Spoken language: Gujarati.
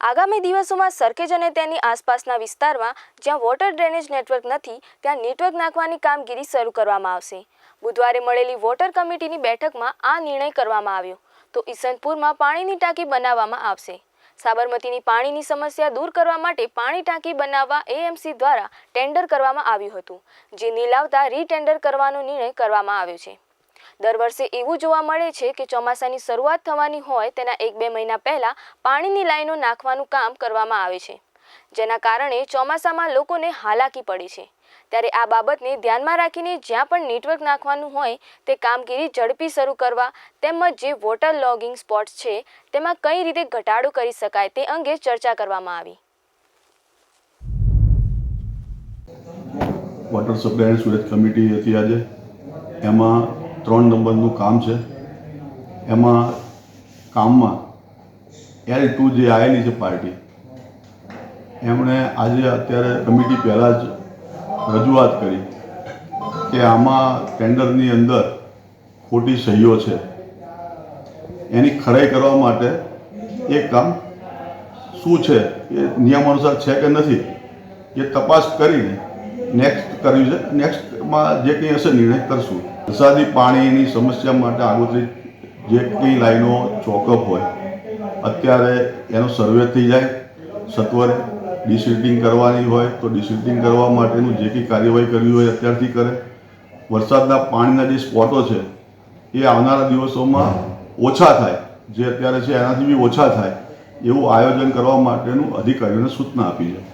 આગામી દિવસોમાં સરખેજ અને તેની આસપાસના વિસ્તારમાં, જ્યાં વોટર ડ્રેનેજ નેટવર્ક નથી, ત્યાં નેટવર્ક નાખવાની કામગીરી શરૂ કરવામાં આવશે. બુધવારે મળેલી વોટર કમિટીની બેઠકમાં આ નિર્ણય કરવામાં આવ્યો. તો ઈસનપુરમાં પાણીની ટાંકી બનાવવામાં આવશે. સાબરમતીની પાણીની સમસ્યા દૂર કરવા માટે પાણી ટાંકી બનાવવા એએમસી દ્વારા ટેન્ડર કરવામાં આવ્યું હતું, જે નિલાવતા રીટેન્ડર કરવાનો નિર્ણય કરવામાં આવ્યો છે. દર વર્ષે એવું જોવા મળે છે કે ચોમાસાની શરૂઆત થવાની હોય તેના એક બે મહિના પહેલાં પાણીની લાઈનો નાખવાનું કામ કરવામાં આવે છે. જેના કારણે ચોમાસામાં લોકોને હાલાકી પડે છે. ત્યારે આ બાબતને ધ્યાનમાં રાખીને જ્યાં પણ નેટવર્ક નાખવાનું હોય તે કામગીરી ઝડપી શરૂ કરવા તેમજ જે વોટર લોગિંગ સ્પોટ્સ છે તેમાં કઈ રીતે ઘટાડો કરી શકાય તે અંગે ચર્ચા કરવામાં આવી. વોટર સપ્લાય સુરત કમિટી હતી આજે. એમાં ત્રણ નંબરનું કામ છે. એમાં કામમાં એલ ટુ જે આવેલી છે પાર્ટી, એમણે આજે અત્યારે કમિટી પહેલાં જ રજૂઆત કરી કે આમાં ટેન્ડરની અંદર ખોટી સહીઓ છે. એની ખરાઈ કરવા માટે એ કામ શું છે, એ નિયમ અનુસાર છે કે નથી, એ તપાસ કરીને નેક્સ્ટ કર્યું છે. નેક્સ્ટમાં જે કંઈ હશે નિર્ણય કરશું. વરસાદી પાણીની સમસ્યા માટે આગોતરી જે કંઈ લાઈનો ચોકઅપ હોય, અત્યારે એનો સર્વે થઈ જાય, સત્વરે ડિસિટિંગ કરવાની હોય તો ડિસિટિંગ કરવા માટેનું જે કંઈ કાર્યવાહી કરવી હોય અત્યારથી કરે. વરસાદના પાણીના જે સ્પોટો છે, એ આવનારા દિવસોમાં ઓછા થાય, જે અત્યારે છે એનાથી બી ઓછા થાય, એવું આયોજન કરવા માટેનું અધિકારીઓને સૂચના આપી છે.